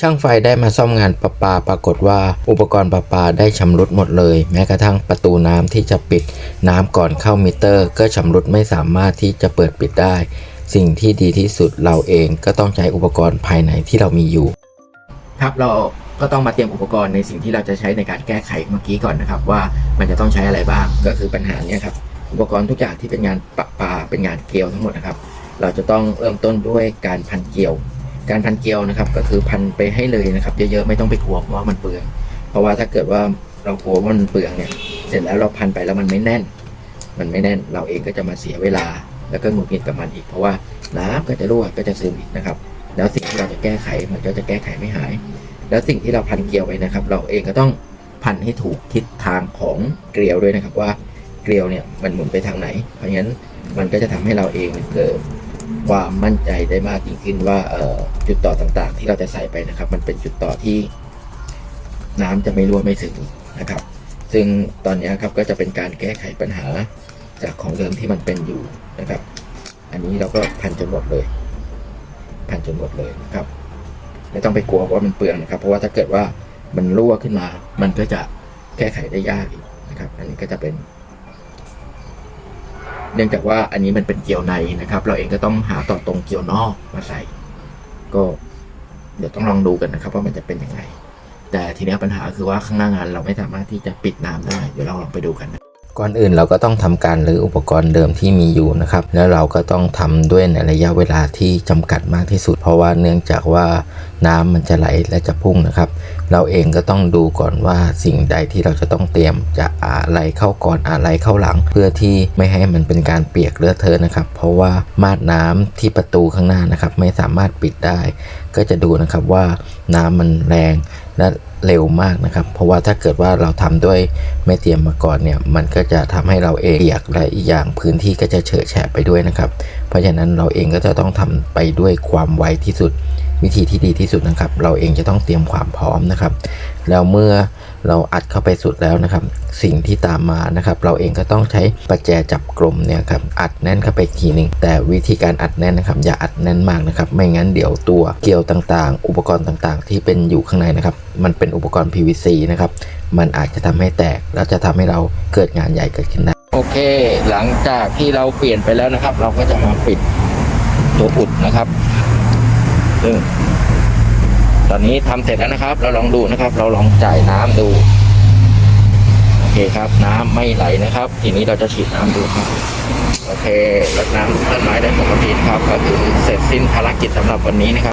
ช่างไฟได้มาซ่อมงานประปาปรากฏว่าอุปกรณ์ประปาได้ชำรุดหมดเลย แม้กระทั่งประตูน้ำที่จะปิดน้ำก่อนเข้ามิเตอร์ ก็ชำรุดไม่สามารถที่จะเปิดปิดได้ สิ่งที่ดีที่สุดเราเองก็ต้องใช้อุปกรณ์ภายในที่เรามีอยู่ ครับเราก็ต้องมาเตรียมอุปกรณ์ในสิ่งที่เราจะใช้ในการแก้ไขเมื่อกี้ก่อนนะครับ ว่ามันจะต้องใช้อะไรบ้างก็คือปัญหาเนี้ยครับอุปกรณ์ทุกอย่างที่เป็นงานประปาเป็นงานเกลียวทั้งหมดนะครับ เราจะต้องเริ่มต้นด้วยการพันเกลียว การพันเกลียวนะครับ ก็คือพันไปให้เลยนะครับ เยอะๆไม่ต้องไปกลัวว่ามันเปลือง เพราะว่าถ้าเกิดว่าเรากลัวว่ามันเปลืองเนี่ย เสร็จแล้วเราพันไปแล้วมันไม่แน่น มันไม่แน่นเราเองก็จะมาเสียเวลา แล้วก็หงุดหงิดกับมันอีก เพราะว่าน้ำก็จะรั่วก็จะซึมอีกนะครับ แล้วสิ่งที่เราจะแก้ไขมันก็จะแก้ไขไม่หาย แล้วสิ่งที่เราพันเกลียวไว้นะครับ เราเองก็ต้องพันให้ถูกทิศทางของเกลียวด้วยนะครับว่าเกลียวเนี่ยมันหมุนไปทางไหน เพราะฉะนั้นมันก็จะทำให้เราเองเกิด ความมั่นใจได้มากยิ่งขึ้นว่าจุดต่อต่างๆ ที่เราจะใส่ไปนะครับ มันเป็นจุดต่อที่น้ำจะไม่รั่วไม่ซึมนะครับ ซึ่งตอนนี้ครับก็จะเป็นการแก้ไขปัญหาจากของเดิมที่มันเป็นอยู่นะครับ อันนี้เราก็พันจนหมดเลย พันจนหมดเลยนะครับ ไม่ต้องไปกลัวว่ามันเปลืองนะครับ เพราะว่าถ้าเกิดว่ามันรั่วขึ้นมา มันก็จะแก้ไขได้ยากอีกนะครับ อันนี้ก็จะเป็น เนื่องจากว่าอันนี้มันเป็นเกลียวในนะครับ เราเองก็ต้องหาต่อตรงเกลียวนอกมาใส่ ก็เดี๋ยวต้องลองดูกันนะครับว่ามันจะเป็นยังไง แต่ทีนี้ปัญหาคือว่าข้างหน้างานเราไม่สามารถที่จะปิดน้ำได้ เดี๋ยวเราลองไปดูกันนะก่อนอื่นเราก็ต้องทำการรื้ออุปกรณ์เดิมที่มีอยู่นะครับ แล้วเราก็ต้องทำด้วยในระยะเวลาที่จำกัดมากที่สุด เพราะว่าเนื่องจากว่า น้ำมันจะไหลและจะพุ่งนะครับ เราเองก็ต้องดูก่อนว่าสิ่งใดที่เราจะต้องเตรียมจะอะไรเข้าก่อนอะไรเข้าหลัง เพื่อที่ไม่ให้มันเป็นการเปียกเลอะเทอะนะครับ เพราะว่ามาดน้ำที่ประตูข้างหน้านะครับ ไม่สามารถปิดได้ ก็จะดูนะครับว่าน้ำมันแรงและเร็วมากนะครับ เพราะว่าถ้าเกิดว่าเราทำด้วยไม่เตรียมมาก่อนเนี่ย มันก็จะทำให้เราเองเปียกและอีกอย่างพื้นที่ก็จะเฉอะแฉะไปด้วยนะครับ เพราะฉะนั้นเราเองก็จะต้องทำไปด้วยความไวที่สุด วิธีที่ดีที่สุดนะครับ เราเองจะต้องเตรียมความพร้อมนะครับ แล้วเมื่อเราอัดเข้าไปสุดแล้วนะครับ สิ่งที่ตามมานะครับ เราเองก็ต้องใช้ประแจจับกลมเนี่ยครับอัดแน่นเข้าไปอีกทีหนึ่งแต่วิธีการอัดแน่นนะครับ อย่าอัดแน่นมากนะครับ ไม่งั้นเดี๋ยวตัวเกลียวต่างๆ อุปกรณ์ต่างๆ ที่เป็นอยู่ข้างในนะครับ มันเป็นอุปกรณ์ PVC นะครับมันอาจจะทำให้แตกแล้วจะทำให้เราเกิดงานใหญ่เกิดขึ้นได้โอเค หลังจากที่เราเปลี่ยนไปแล้วนะครับ เราก็จะมาปิดตัวอุดนะครับ ซึ่ง ตอนนี้ทำเสร็จแล้วนะครับ เราลองดูนะครับ เราลองจ่ายน้ำดู โอเคครับ น้ำไม่ไหลนะครับ ทีนี้เราจะฉีดน้ำดูครับ โอเครดน้ำต้นไม้ได้ปกติครับ ก็คือเสร็จสิ้นภารกิจสำหรับวันนี้นะครับ